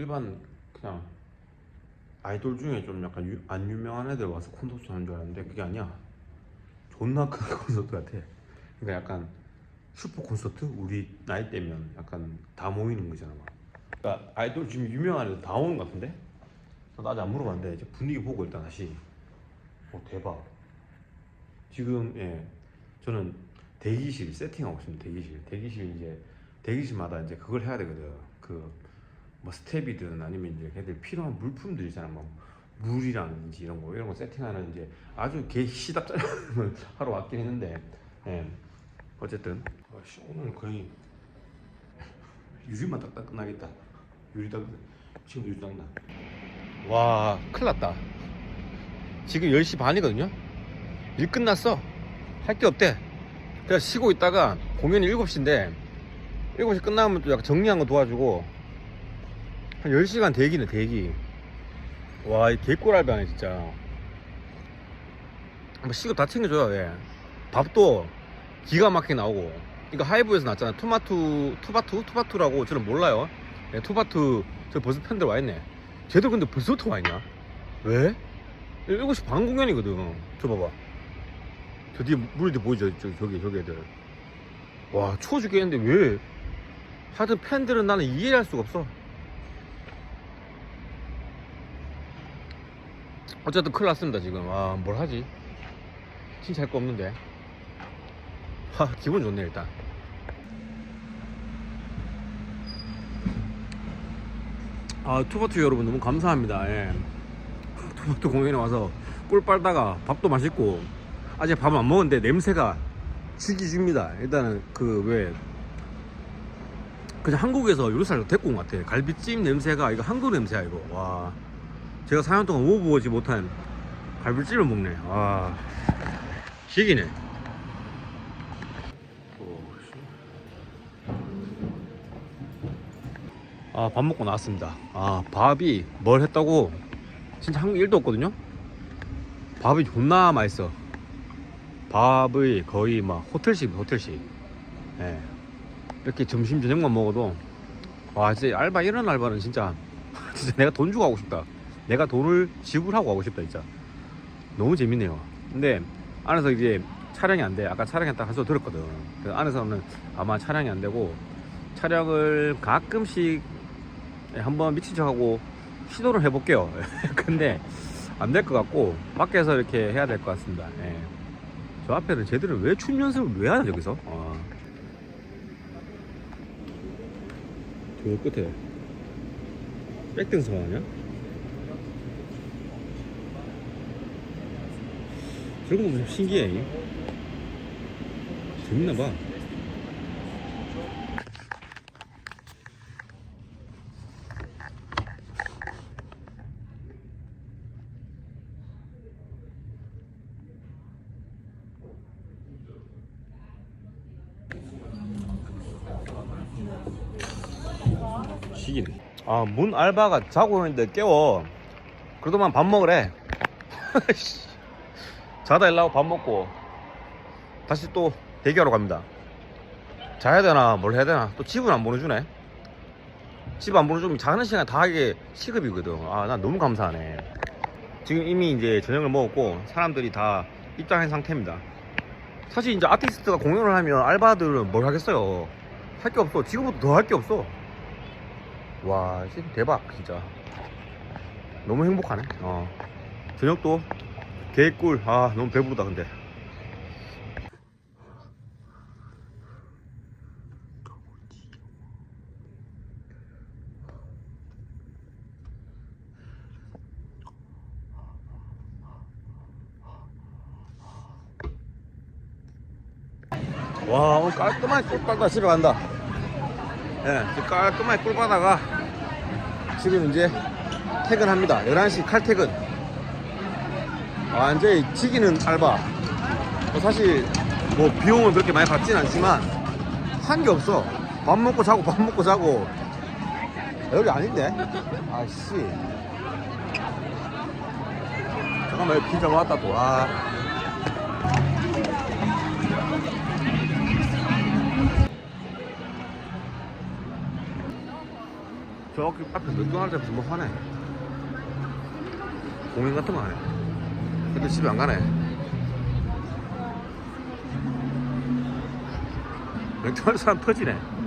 일반 그냥 아이돌 중에 좀 약간 유, 안 유명한 애들 와서 콘서트 하는 줄 알았는데 그게 아니야. 존나 큰 콘서트 같아. 그러니까 약간 슈퍼 콘서트 우리 나이 때면 약간 다 모이는 거잖아. 막. 그러니까 아이돌 지금 유명한 애들 다 오는 것 같은데? 나도 아직 안 물어봤는데 이제 분위기 보고 일단 다시. 오 대박. 지금 예 저는 대기실 세팅하고 있습니다. 대기실 대기실 이제 대기실마다 이제 그걸 해야 되거든. 그 뭐 스텝이든 아니면 이제 걔들 필요한 물품들 있잖아. 뭐 물이라든지 이런 거 이런 거 세팅하는 이제 아주 개 시답잖을 하러 왔긴 했는데 예 어쨌든 아씨, 오늘 거의 유리만 딱딱 끝나겠다. 유리 딱 지금 유리 딱 나. 와 큰일 났다. 지금 10시 반이거든요. 일 끝났어. 할 게 없대. 그래서 쉬고 있다가 공연이 7시인데 7시 끝나면 또 약간 정리한 거 도와주고 한 10시간 대기네 대기. 와, 이 개꿀알바네 진짜. 뭐 시급 다 챙겨줘요, 예. 밥도 기가 막히게 나오고. 이거 하이브에서 났잖아. 투마투, 투바투? 투바투라고 저는 몰라요. 예, 투바투, 저 벌써 팬들 와 있네. 쟤들 근데 벌써부터 와 있냐? 왜? 7시 반 공연이거든. 저 봐봐. 저 뒤에 물이 보이죠? 저, 저기, 저기 애들. 와, 추워 죽겠는데 왜? 하여튼 팬들은 나는 이해할 수가 없어. 어쨌든 큰일 났습니다, 지금. 아, 뭘 하지? 진짜 할 거 없는데. 하, 기분 좋네, 일단. 아, 투바투 여러분 너무 감사합니다. 예. 투바투 공연에 와서 꿀 빨다가 밥도 맛있고 아직 밥을 안 먹었는데 냄새가 죽이줍니다. 일단은 그 왜 그냥 한국에서 요리사를 데리고 온 것 같아. 갈비찜 냄새가 이거 한국 냄새야 이거. 와 제가 4년 동안 먹어보지 못한 갈비찜을 먹네. 와 희기네. 아 밥 먹고 나왔습니다. 아 밥이 뭘 했다고 진짜 한국 일도 없거든요. 밥이 존나 맛있어. 밥이 거의 막 호텔식 호텔식. 예. 이렇게 점심 저녁만 먹어도 와 진짜 알바 이런 알바는 진짜 진짜 내가 돈 주고 하고 싶다. 내가 돈을 지불하고 하고 싶다 진짜. 너무 재밌네요. 근데 안에서 이제 촬영이 안 돼. 아까 촬영했다 한소 들었거든. 그 안에서는 아마 촬영이 안 되고 촬영을 가끔씩 한번 미친 척하고 시도를 해볼게요. 근데 안 될 것 같고 밖에서 이렇게 해야 될 것 같습니다. 예. 저 앞에는 쟤들은 왜 춤 연습을 왜 하냐 저기서? 아. 저 끝에 백등성 아니 야? 저런 거좀 신기해. 재밌나 봐. 시기네. 아, 문 알바가 자고 있는데 깨워. 그러더만 밥 먹으래. 씨. 자다 일라고 밥 먹고 다시 또 대기하러 갑니다. 자야 되나 뭘 해야 되나 또 집은 안 보내주네. 집 안 보내주면 자는 시간 다 하게 시급이거든. 아, 난 너무 감사하네. 지금 이미 이제 저녁을 먹었고 사람들이 다 입장한 상태입니다. 사실 이제 아티스트가 공연을 하면 알바들은 뭘 하겠어요. 할 게 없어. 지금부터 더 할 게 없어. 와, 진짜 대박, 진짜. 너무 행복하네. 어. 저녁도 개꿀. 아, 너무 배부르다, 근데. 와, 오늘 깔끔하게 꿀 빨다 집에 간다. 예, 깔끔하게 꿀 받아가 지금 이제 퇴근합니다. 11시 칼퇴근. 완전히 지기는 알바. 뭐 사실 뭐 비용은 그렇게 많이 받진 않지만 한 게 없어. 밥 먹고 자고 밥 먹고 자고. 여기 아닌데? 아씨. 잠깐만 여기 피자 왔다 또. 아. 저 앞에 맥도날드에서 뭐 하네 공연 같은 거 하네 근데 집에 안 가네. 맥도날드 사람 터지네